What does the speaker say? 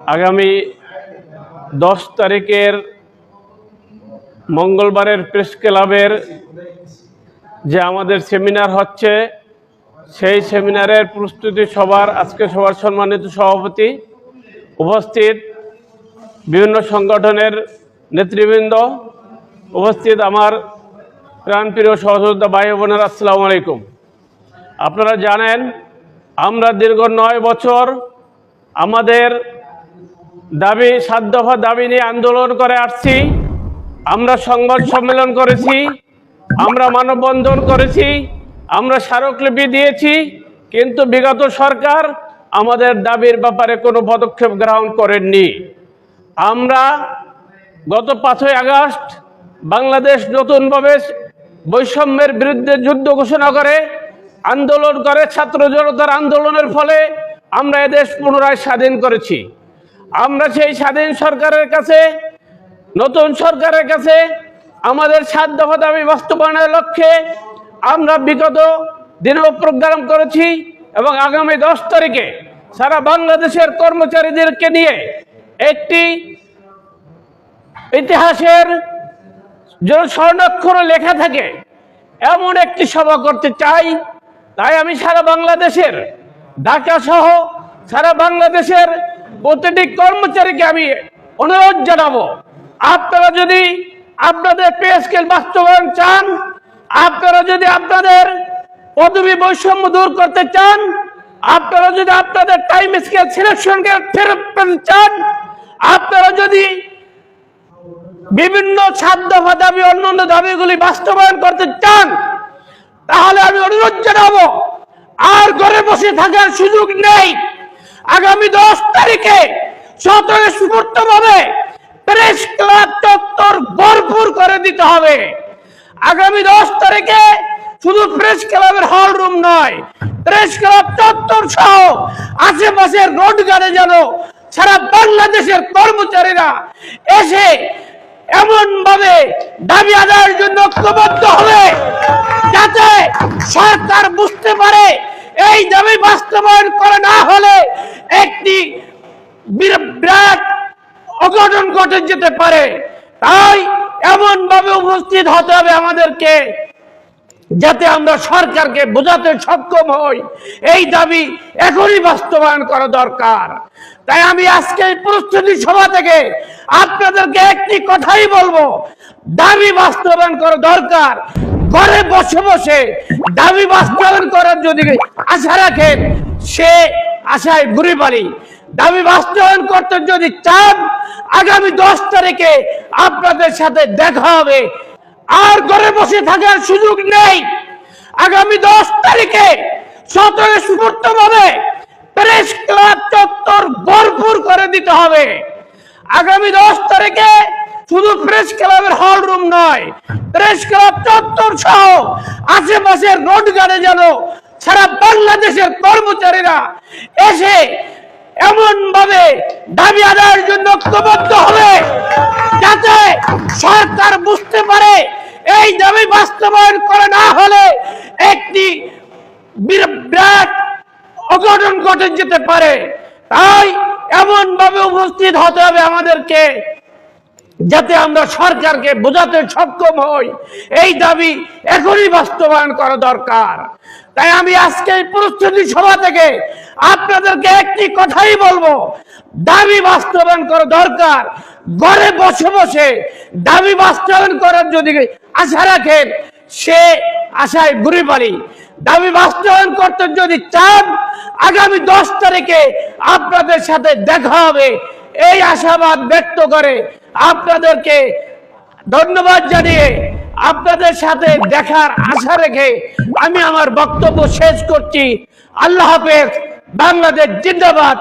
আগামী দশ তারিখের মঙ্গলবারের প্রেস ক্লাবের যে আমাদের সেমিনার হচ্ছে, সেই সেমিনারের প্রস্তুতি সবার আজকে সবার সম্মানিত সভাপতি উপস্থিত বিভিন্ন সংগঠনের নেতৃবৃন্দ, উপস্থিত আমার প্রাণপ্রিয় সহযোদ্ধা ভাই বোনের, আসসালামু আলাইকুম। আপনারা জানেন, আমরা দীর্ঘ নয় বছর আমাদের দাবি, সাত দফা দাবি নিয়ে আন্দোলন করে আসছি। আমরা সংবাদ সম্মেলন করেছি, আমরা মানববন্ধন করেছি, আমরা স্মারকলিপি দিয়েছি, কিন্তু বিগত সরকার আমাদের দাবির ব্যাপারে কোনো পদক্ষেপ গ্রহণ করেননি। আমরা গত পাঁচই আগস্ট বাংলাদেশ নতুনভাবে বৈষম্যের বিরুদ্ধে যুদ্ধ ঘোষণা করে, আন্দোলন করে, ছাত্র জনতার আন্দোলনের ফলে আমরা এদেশ পুনরায় স্বাধীন করেছি। আমরা সেই স্বাধীন সরকারের কাছে, নতুন সরকারের কাছে, আমাদের দফা দাবি বাস্তবায়নের লক্ষ্যে আমরা বিগত দিনেও প্রোগ্রাম করেছি এবং আগামী দশ তারিখে সারা বাংলাদেশের কর্মচারীদেরকে নিয়ে একটি ইতিহাসের স্বর্ণাক্ষরে লেখা থাকে, এমন একটি সভা করতে চাই। তাই আমি সারা বাংলাদেশের, ঢাকা সহ সারা বাংলাদেশের প্রতিটি কর্মচারীকে আমি অনুরোধ জানাব, আপনারা যদি আপনাদের পে স্কেল বাস্তবায়ন চান, আপনারা যদি আপনাদের পদবী বৈষম্য দূর করতে চান, আপনারা যদি আপনাদের টাইম স্কেল সিলেকশনকে ফেরত পেতে চান, আপনারা যদি বিভিন্ন সাত দফা দাবি, অন্যান্য দাবিগুলি বাস্তবায়ন করতে চান, তাহলে আমি অনুরোধ জানাব, আর ঘরে বসে থাকার সুযোগ নেই। আগামী দশ তারিখে স্বতঃস্ফূর্ত ভাবে প্রেস ক্লাব চত্বর ভরপুর করে দিতে হবে। আগামী দশ তারিখে শুধু প্রেস ক্লাবের হল রুম নয় প্রেস ক্লাব চত্বর সহ আশেপাশের রোড গাড়ে যেন সারা বাংলাদেশের কর্মচারীরা এসে এমন ভাবে দাবি আদায়ের জন্য ঐক্যবদ্ধ হবে, যাতে সরকার বুঝতে পারে এই দাবি বাস্তবায়ন করা না হলে একটি বিরাট অঘটন ঘটে যেতে পারে। তাই এমন ভাবে উপস্থিত হতে হবে আমাদেরকে, যাতে আমরা সরকারকে বোঝাতে সক্ষম হই। এই দাবি এখনই বাস্তবায়ন করা দরকার। তাই আমি আজকে প্রস্তুতি সভা থেকে আপনাদেরকে একটি কথাই বলব। দাবি বাস্তবায়ন করা দরকার। ঘরে বসে বসে দাবি বাস্তবায়ন করার যদি আশা রাখেন, সে আশায় ঘুরে পারি দাবি বাস্তবায়ন করতে যদি চান, আগামী দশ তারিখে আপনাদের সাথে দেখা হবে। আর ঘরে বসে থাকার সুযোগ নেই। আগামী দশ তারিখে স্বতঃস্ফূর্ত ভাবে প্রেস ক্লাব চত্বর ভরপুর করে দিতে হবে। আগামী দশ তারিখে শুধু প্রেস ক্লাবের হল রুম নয় প্রেস ক্লাব চত্বর সহ আশেপাশের রোড গাড়ে যেন সারা বাংলাদেশের কর্মচারীরা এসে এমন ভাবে দাবি আদায়ের জন্য ঐক্যবদ্ধ হবে যাতে সরকার বুঝতে পারে এই দাবি বাস্তবায়ন করে না হলে একটি বিরা- বিরাট অঘটন ঘটে যেতে পারে। তাই এমন ভাবে উপস্থিত হতে হবে আমাদেরকে। যাতে আমরা সরকারকে বোঝাতে সক্ষম হই। এই দাবি এখনই বাস্তবায়ন করা দরকার। তাই আমি আজকে এই প্রস্তুতি সভা থেকে আপনাদেরকে একটি কথাই বলব। দাবি বাস্তবায়ন করা দরকার। ঘরে বসে বসে দাবি বাস্তবায়ন করার যদি আশা রাখেন, সে আশায় ঘুরে পারি। দাবি বাস্তবায়ন করতে যদি চান, আগামী দশ তারিখে আপনাদের সাথে দেখা হবে। এই আশাবাদ ব্যক্ত করে আপনাদেরকে ধন্যবাদ জানিয়ে আপনাদের সাথে দেখার আশা রেখে আমি আমার বক্তব্য শেষ করছি। আল্লাহ হাফেজ, বাংলাদেশ জিন্দাবাদ।